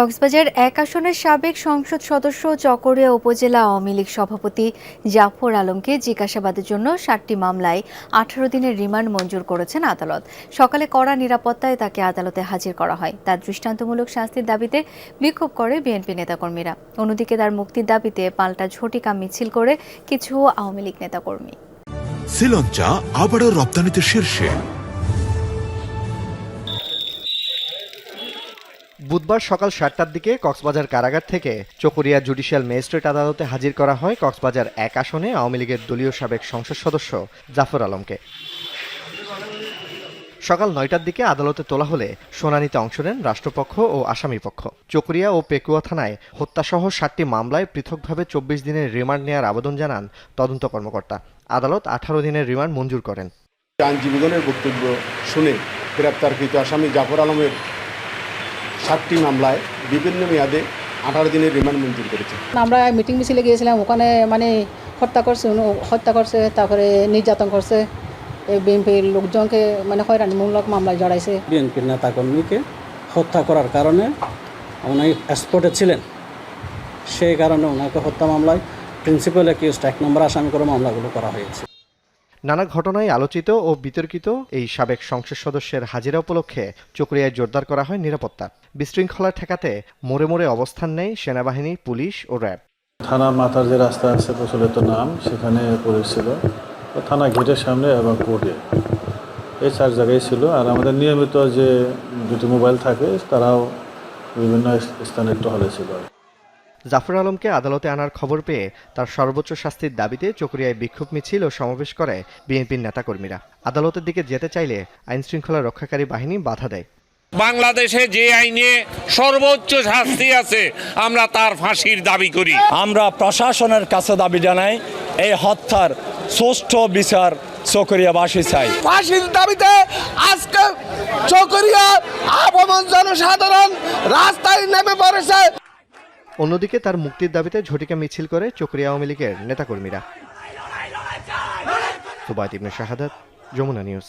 কক্সবাজার এক আসনের সাবেক সংসদ সদস্য চকরিয়া উপজেলা আওয়ামী লীগ সভাপতি জাফর আলমকে জিজ্ঞাসাবাদের জন্য সাতটি মামলায় আঠারো দিনের রিমান্ড মঞ্জুর করেছেন আদালত। সকালে কড়া নিরাপত্তায় তাকে আদালতে হাজির করা হয়। তার দৃষ্টান্তমূলক শাস্তির দাবিতে বিক্ষোভ করে বিএনপি নেতাকর্মীরা। অন্যদিকে তার মুক্তির দাবিতে পাল্টা ঝটিকা মিছিল করে কিছু আওয়ামী লীগ নেতাকর্মী। শ্রীলঞ্চা আবারও রপ্তানিতে শীর্ষে। বুধবার সকাল সাতটার দিকে কক্সবাজার কারাগার থেকে চকরিয়া জুডিশিয়াল ম্যাজিস্ট্রেট আদালতে হাজির করা হয় কক্সবাজার এক আসনে আওয়ামী লীগের দলীয় সাবেক সংসদ সদস্য জাফর আলমকে। সকাল নয়টার দিকে আদালতে তোলা হলে শুনানিতে অংশ নেন রাষ্ট্রপক্ষ ও আসামি পক্ষ। চকরিয়া ও পেকুয়া থানায় হত্যাসহ সাতটি মামলায় পৃথকভাবে চব্বিশ দিনের রিমান্ড নেওয়ার আবেদন জানান তদন্ত কর্মকর্তা। আদালত আঠারো দিনের রিমান্ড মঞ্জুর করেন। আইনজীবীগণের বক্তব্য শুনে গ্রেপ্তারকৃত আসামি জাফর আলমের সাতটি মামলায় বিভিন্ন মেয়াদে আঠারো দিনের রিমান্ড মঞ্জুর করেছে। আমরা মিটিং মিছিলে গিয়েছিলাম ওখানে মানে হত্যা করছে উনি- হত্যা করছে তারপরে নির্যাতন করছে এই বিএনপির লোকজনকে মানে হয়রানিমূলক মামলায় জড়াইছে। বিএনপির নেতাকর্মীকে হত্যা করার কারণে উনি স্পটে ছিলেন। সেই কারণে ওনাকে হত্যা মামলায় প্রিন্সিপাল অ্যাকিউজড এক নম্বর আসামি করে মামলাগুলো করা হয়েছে। নানা ঘটনায় আলোচিত ও বিতর্কিত এই সাবেক সংসদ সদস্যের হাজিরা উপলক্ষে চকরিয়ায় জোরদার করা হয় নিরাপত্তা। বিশৃঙ্খলা ঠেকাতে মোড়ে মোড়ে অবস্থান নেয় সেনাবাহিনী, পুলিশ ও র্যাব। থানার মাথার যে রাস্তা আছে প্রচলিত নাম, সেখানে পুলিশ ছিল। থানা গেটের সামনে এবং কোর্টে। এই চার জায়গায় ছিল। আর আমাদের নিয়মিত যে দুটি মোবাইল থাকে, তারাও বিভিন্ন স্থানে টহলে ছিল। জাফর আলমকে আদালতে আনার খবর পেয়ে তার সর্বোচ্চ শাস্তির দাবিতে চকরিয়ায় বিক্ষোভ মিছিল ও সমাবেশ করে বিএনপির নেতাকর্মীরা। আদালতের দিকে যেতে চাইলে আইন শৃঙ্খলা রক্ষাকারী বাহিনী বাধা দেয়। বাংলাদেশে যে আইনে সর্বোচ্চ শাস্তি আছে আমরা তার ফাঁসির দাবি করি। আমরা প্রশাসনের কাছে দাবি জানাই এই হত্যার সুষ্ঠু বিচার চকরিয়াবাসী চাই ফাঁসির দাবিতে আজকে চকরিয়া আপামন জনসাধারণ রাস্তায় নেমে পড়েছে। অন্যদিকে তার মুক্তির দাবিতে ঝটিকা মিছিল করে চকরিয়া আওয়ামী লীগের নেতাকর্মীরা। সুবাদ ইবনে শাহাদাত, যমুনা নিউজ।